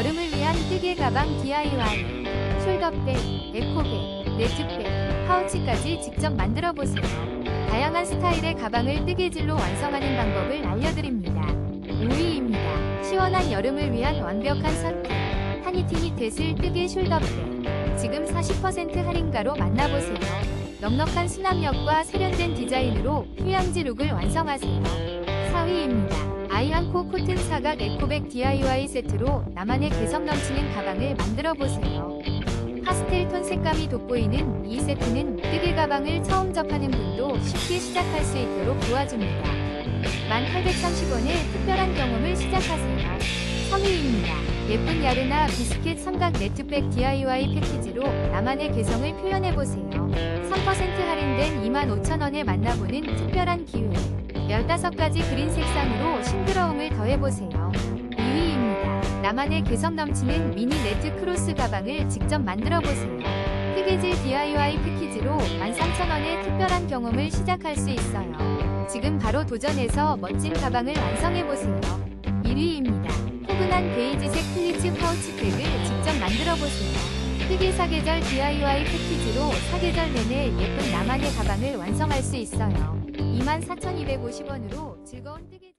여름을 위한 뜨개 가방 DIY 숄더백, 에코백, 네트백, 파우치까지 직접 만들어 보세요. 다양한 스타일의 가방을 뜨개질로 완성하는 방법을 알려드립니다. 5위입니다. 시원한 여름을 위한 완벽한 선택. 하니티니 텟을 뜨개 숄더백. 지금 40% 할인가로 만나보세요. 넉넉한 수납력과 세련된 디자인으로 휴양지 룩을 완성하세요. 4위입니다. 아이안코 코튼 사각 에코백 DIY 세트로 나만의 개성 넘치는 가방을 만들어 보세요. 파스텔 톤 색감이 돋보이는 이 세트는 뜨개 가방을 처음 접하는 분도 쉽게 시작할 수 있도록 도와줍니다. 1830원의 특별한 경험을 시작하세요. 3위입니다. 예쁜 야르나 비스켓 삼각 네트백 DIY 패키지로 나만의 개성을 표현해보세요. 3% 할인된 25,000원에 만나보는 특별한 기회. 15가지 그린 색상으로 싱그러움을 더해보세요. 2위입니다. 나만의 개성 넘치는 미니 네트 크로스 가방을 직접 만들어보세요. 뜨개질 DIY 패키지로 13,000원의 특별한 경험을 시작할 수 있어요. 지금 바로 도전해서 멋진 가방을 완성해보세요. 1위입니다. 포근한 베이지색 플리츠 파우치 백을 직접 만들어보세요. 뜨개 사계절 DIY 패키지로 사계절 내내 예쁜 나만의 가방을 완성할 수 있어요. 24,250원으로 즐거운 뜨개